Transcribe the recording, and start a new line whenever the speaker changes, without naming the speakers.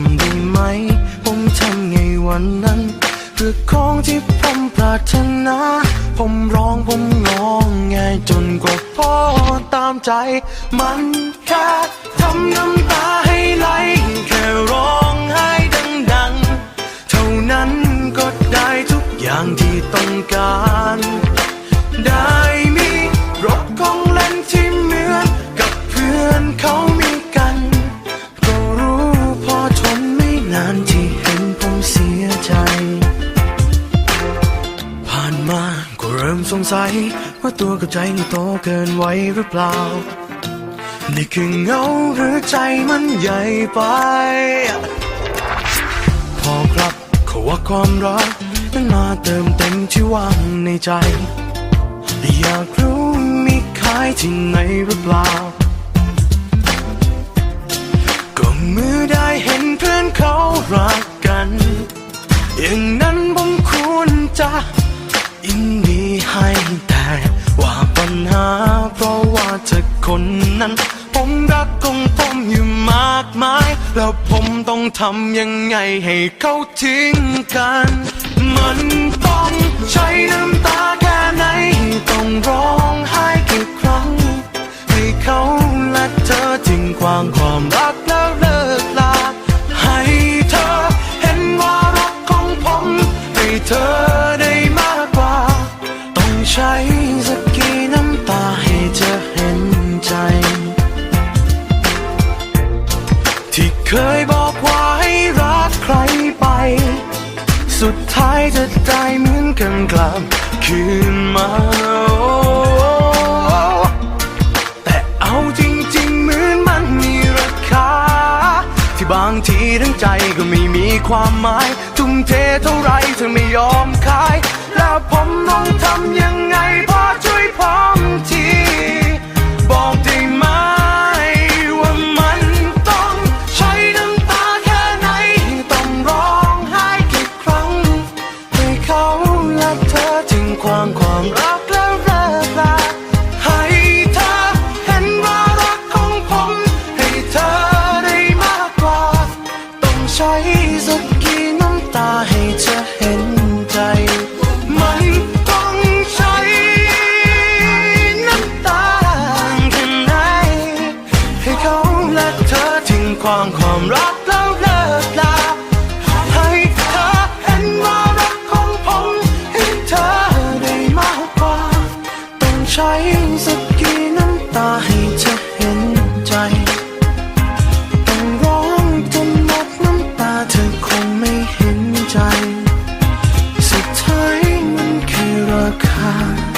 ำได้ไหม ผมทำไงวันนั้นเพื่อของที่ผมปรารถนา ผมร้องผมงองไงจนกว่าพ่อตามใจ มันแค่ทำน้ำตา มา ก็เริ่มสงสัย ว่าตัวกับใจนี่โตเกินไว้หรือเปล่า นี่คือเงาหรือใจมันใหญ่ไป พอครับเขาว่าความรักนั้นมาเติมเต็มที่ว่างในใจ อยากรู้มีขายที่ไหนหรือเปล่า ก็เมื่อได้เห็นเพื่อนเขารักกัน อย่างนั้น คนนั้น ผมรักของผมอยู่มากมาย แล้วผมต้องทำยังไงให้เขาทิ้งกัน มันต้องใช้น้ำตาแค่ไหน ต้องร้องไห้กี่ครั้ง ให้เขาและเธอทิ้งความความรัก สุดท้ายจะได้เหมือนกันกลับคืนมาแต่เอาจริงๆเหมือนมันมีราคา ที่บางทีทั้งใจก็ไม่มีความหมาย ทุ่มเทเท่าไรเธอไม่ยอมขาย แล้วผมต้องทำยังไงพอช่วยผมที ใช้สักกี่น้ำตาให้เธอเห็นใจ มันต้องใช้น้ำตาแค่ไหนให้เขาและเธอทิ้งความความรักแล้วเลิกลาให้เธอเห็นว่ารักของผมให้เธอได้มากกว่า ต้องใช้สักกี่น้ำตา 他。